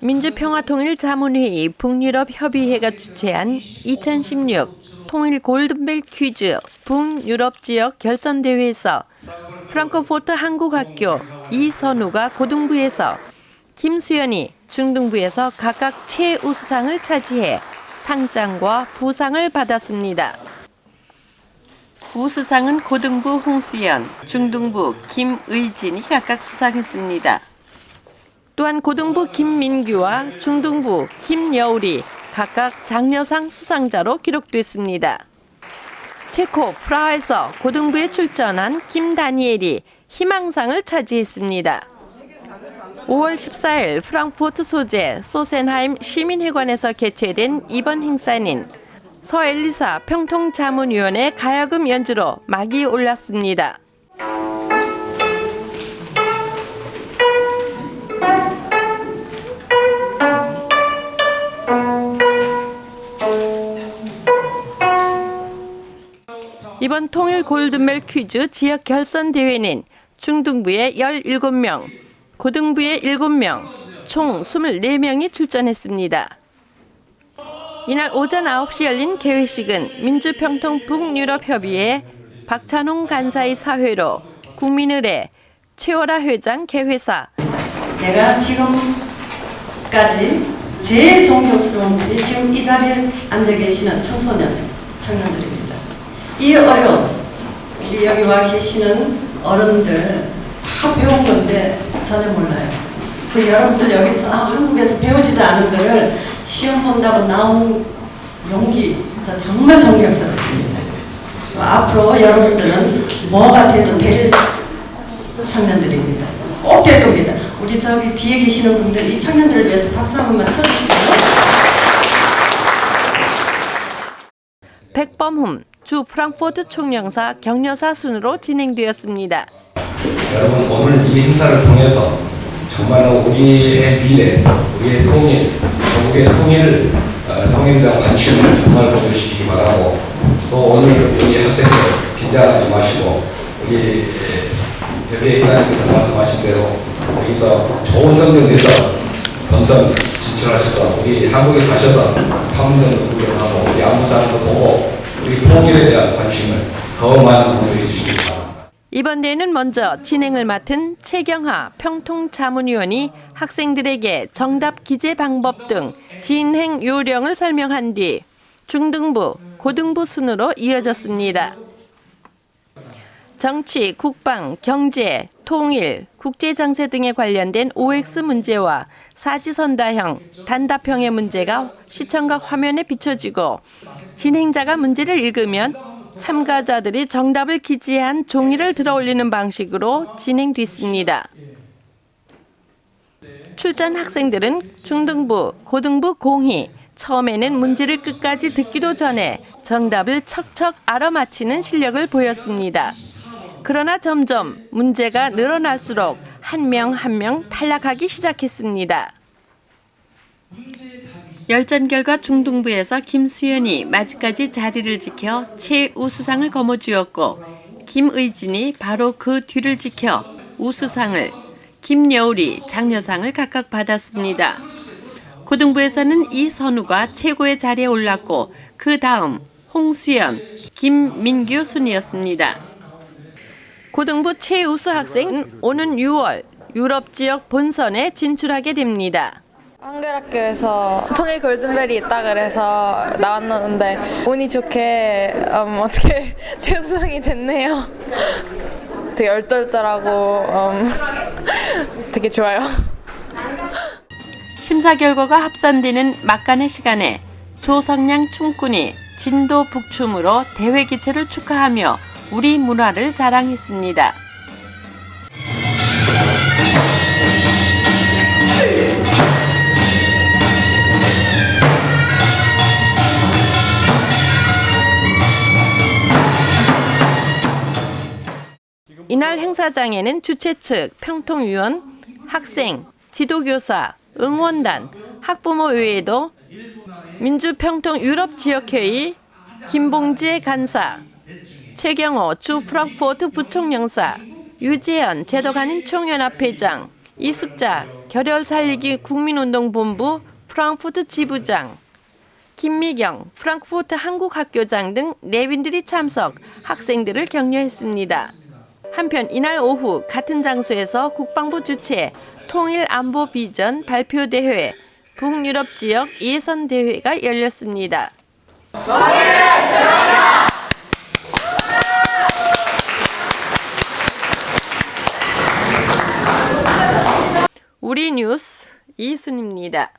민주평화통일자문회의 북유럽협의회가 주최한 2016 통일 골든벨 퀴즈 북유럽 지역 결선 대회에서 프랑크포르트 한국학교 이선우가 고등부에서 김수연이 중등부에서 각각 최우수상을 차지해 상장과 부상을 받았습니다. 우수상은 고등부 홍수연, 중등부 김의진이 각각 수상했습니다. 또한 고등부 김민규와 중등부 김여울이 각각 장려상 수상자로 기록됐습니다. 체코 프라하에서 고등부에 출전한 김다니엘이 희망상을 차지했습니다. 5월 14일 프랑크푸르트 소재 소센하임 시민회관에서 개최된 이번 행사는 서엘리사 평통자문위원회 가야금 연주로 막이 올랐습니다. 이번 통일 골든벨 퀴즈 지역 결선 대회는 중등부에 17명, 고등부에 7명, 총 24명이 출전했습니다. 이날 오전 9시 열린 개회식은 민주평통 북유럽협의회 박찬홍 간사의 사회로 국민의례 최월아 회장 개회사 내가 지금까지 제일 존경스러운 분이 지금 이 자리에 앉아 계시는 청소년, 청년들입니다. 이 어려운, 우리 여기 와 계시는 어른들 다 배운 건데 전혀 몰라요. 그 여러분들 여기서 한국에서 배우지도 않은 거를 시험 본다고 나온 용기 정말 존경스럽습니다. 앞으로 여러분들은 뭐가 돼도 될 청년들입니다. 꼭 될 겁니다. 우리 저기 뒤에 계시는 분들 이 청년들을 위해서 박수 한 번만 쳐주시고요. 백범흠 주 프랑크푸르트 총영사 격려사 순으로 진행되었습니다. 여러분 오늘 이 행사를 통해서 정말로 우리의 미래, 우리의 통일, 전국의 통일, 어, 대한 관심을 정말 보여주시기 바라고 또 오늘 우리 학생들 긴장하지 마시고 우리 기관에서 말씀하신 대로 여기서 좋은 성적 내서 검선 진출하셔서 우리 한국에 가셔서 판문점 구경하고 우리 안무사도 보고 우리 통일에 대한 관심을 더 많이 보여주시기 바랍니다. 이번 대회는 먼저 진행을 맡은 최경하 평통자문위원이 학생들에게 정답 기재 방법 등 진행 요령을 설명한 뒤 중등부, 고등부 순으로 이어졌습니다. 정치, 국방, 경제, 통일, 국제정세 등에 관련된 OX 문제와 사지선다형, 단답형의 문제가 시청각 화면에 비춰지고 진행자가 문제를 읽으면 참가자들이 정답을 기재한 종이를 들어 올리는 방식으로 진행됐습니다. 출전 학생들은 중등부, 고등부 공히 처음에는 문제를 끝까지 듣기도 전에 정답을 척척 알아맞히는 실력을 보였습니다. 그러나 점점 문제가 늘어날수록 한 명 한 명 탈락하기 시작했습니다. 열전 결과 중등부에서 김수연이 마지까지 자리를 지켜 최우수상을 거머쥐었고 김의진이 바로 그 뒤를 지켜 우수상을 김여울이 장려상을 각각 받았습니다. 고등부에서는 이선우가 최고의 자리에 올랐고 그 다음 홍수연, 김민규 순이었습니다. 고등부 최우수 학생은 오는 6월 유럽 지역 본선에 진출하게 됩니다. 한글학교에서 통일 골든벨이 있다 그래서 나왔는데 운이 좋게 음, 어떻게 최우수상이 됐네요. 되게 얼떨떨하고 음, 되게 좋아요. 심사 결과가 합산되는 막간의 시간에 조성량 춤꾼이 진도 북춤으로 대회 개최를 축하하며 우리 문화를 자랑했습니다. 이날 행사장에는 주최 측 평통위원, 학생, 지도교사, 응원단, 학부모 외에도 민주평통 유럽 지역회의, 김봉재 간사, 최경호 주 프랑크푸르트 부총영사, 유재현 제도관인 총연합회장, 이숙자 결혈 살리기 국민운동본부 프랑크푸르트 지부장, 김미경 프랑크푸르트 한국학교장 등 내빈들이 참석, 학생들을 격려했습니다. 한편 이날 오후 같은 장소에서 국방부 주최 통일 안보 비전 발표 대회 북유럽 지역 예선 대회가 열렸습니다. 우리 뉴스 이순입니다.